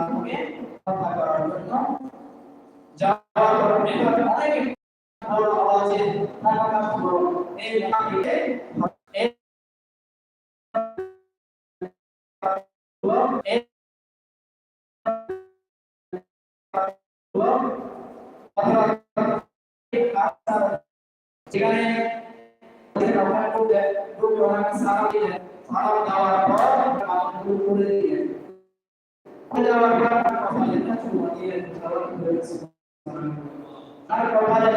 আমাকে কথা করার জন্য যাওয়ার পরে অনেক বড় আওয়াজে প্রকাশ করো এই এই যেখানে সারা দিলেন সারা দেওয়ার পর করে দিলেন তার কপালে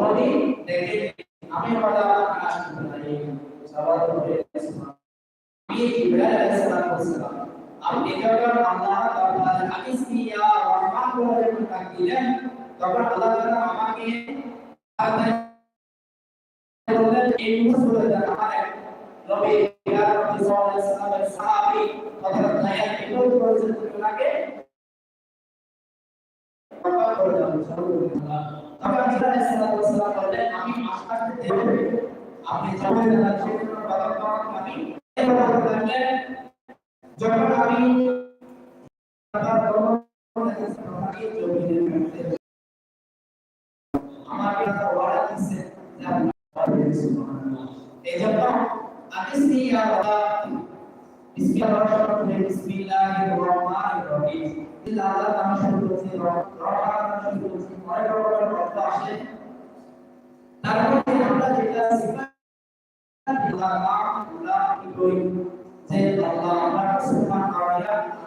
আমি আমি আপনি যখন আল্লাহ তাআলা আকিসমি ইয়া রহমান বলে ডাক দিলেন তখন আল্লাহ তাআলা আমাকে বললেন এই মুসুলে আমার নবী ইয়া রাসূলুল্লাহ সাল্লাল্লাহু আলাইহি সাহাবী হযরত নায়াত ইবনে বলেছেন তোমাকে তখন জিবরাইল আলাইহিস সালাম বললেন আমি আকাশে দেখব আপনি যখন যাচ্ছেন বাবা আমি যখন আমি আমাকে ওয়াদা দিচ্ছে এই জন্য আকিসনি ইয়া আল্লাহ বিসমিল্লাহির রহমানির রহিম আল্লাহ নাম শুরু করছি রহমান নাম শুরু করছি অনেক রকমের অর্থ আসে তারপরে আমরা যেটা সিফাত আল্লাহ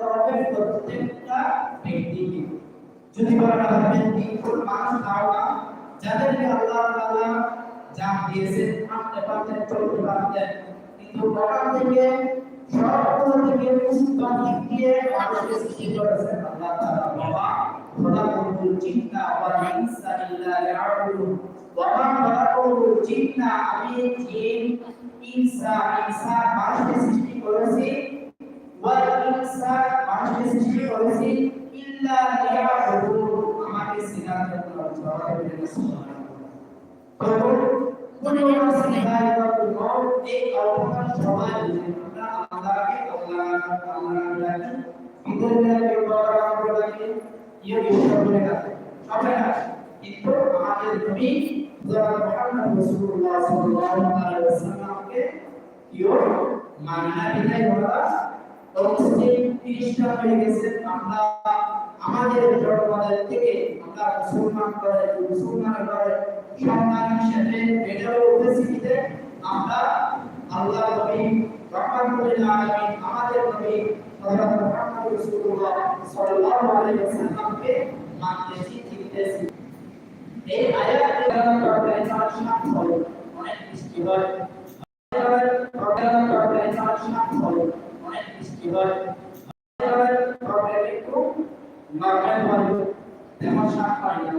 করতে হবে প্রত্যেকটা ব্যক্তিকে। যদি বলা হবে তিনজন মানুষ না, যাদেরকে আল্লাহ তাআলা জান দিয়েছেন আপনি পারতেন চলতে পারতেন কিন্তু ওখান থেকে সবগুলো থেকে উত্তম দিক দিয়ে মানুষকে সৃষ্টি করেছেন আল্লাহ তাআলা। বাবা জিন্না ওয়াল ইনসা ইল্লা লিয়াবুদুন ওয়া মা খলাকুল আমি, জিন, ইনসা ইনসা, মানুষকে সৃষ্টি করেছি। ইনসা মানুষকে সৃষ্টি করেছি, ইল্লা লিয়াবুদুন, আমাকে সিনার জন্য জবাব দিতে তখন কোন সিনাইবাতুল মাউত এই অবস্থা সবাই আমরা আল্লাহকে আল্লাহ আল্লাহ ডাকি বড় করে ইয়ে বিষয় বলে ডাকি না। কিন্তু আমাদের নবী যারা মুহাম্মদ রাসূলুল্লাহ সাল্লাল্লাহু আলাইহি ওয়াসাল্লামকে কেউ মানে মুসলিম হয়ে গেছে আমরা আমাদের জড়বাদের থেকে আমরা মুসলমান করে মুসলমান করে সন্তান হিসেবে বেড়ে উপস্থিতিতে আমরা আল্লাহ নবী রহমাতুল আলামিন আমাদের নবী হযরত মুহাম্মদ রাসূলুল্লাহ সাল্লাল্লাহু আলাইহি ওয়াসাল্লামকে মানতেছি চিনতেছি এই আয়াত দ্বারা হয় অনেক বৃষ্টি হয় প্রোগ্রাম করলে তার সাথে হয় অনেক বৃষ্টি হয় প্রোগ্রাম একটু নরমাল হয় যেমন সাত নিলাম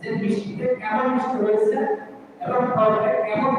যে বৃষ্টিতে কেমন বৃষ্টি হয়েছে এবং ফলটা কেমন